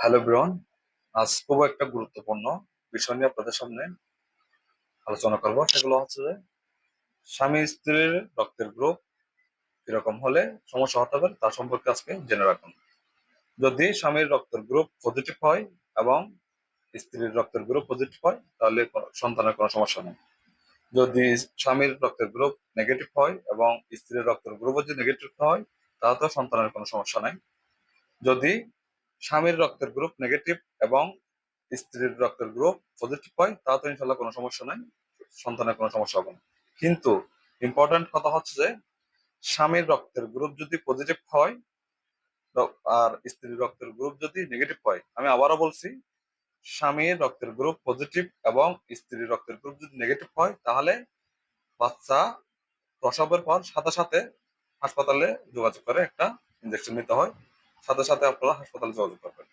Hello ব্রন আজ খুব একটা গুরুত্বপূর্ণ বিষয় নিয়ে আপনাদের সামনে আলোচনা করব। সেগুলো হচ্ছে যে, স্বামী স্ত্রীর রক্তের গ্রুপ কীরকম হলে সমস্যা হতে পারে তার সম্পর্কে আজকে জেনে রাখুন। যদি স্বামীর রক্তের গ্রুপ পজিটিভ হয় এবং স্ত্রীর রক্তের গ্রুপ পজিটিভ হয়, তাহলে সন্তানের কোনো সমস্যা নেই। যদি স্বামীর রক্তের গ্রুপ নেগেটিভ হয় এবং স্ত্রীর রক্তের গ্রুপ যদি নেগেটিভ হয়, তাহলে তো সন্তানের কোনো সমস্যা নাই। যদি স্বামীর রক্তের গ্রুপ নেগেটিভ এবং স্ত্রীর রক্তের গ্রুপ পজিটিভ হয় তাহলে তো ইনশাল্লাহ কোনো সমস্যা নাই, সন্তানের কোনো সমস্যা হবে না। কিন্তু ইম্পর্টেন্ট কথা হচ্ছে যে, স্বামীর রক্তের গ্রুপ যদি পজিটিভ হয় আর স্ত্রীর রক্তের গ্রুপ যদি নেগেটিভ হয়, আমি আবারও বলছি, স্বামীর রক্তের গ্রুপ পজিটিভ এবং স্ত্রীর রক্তের গ্রুপ যদি নেগেটিভ হয়, তাহলে বাচ্চা প্রসবের পর সাথে সাথে হাসপাতালে যোগাযোগ করে একটা ইনজেকশন নিতে হয়। সাথে সাথে আপনারা হাসপাতালে যোগাযোগ করবেন।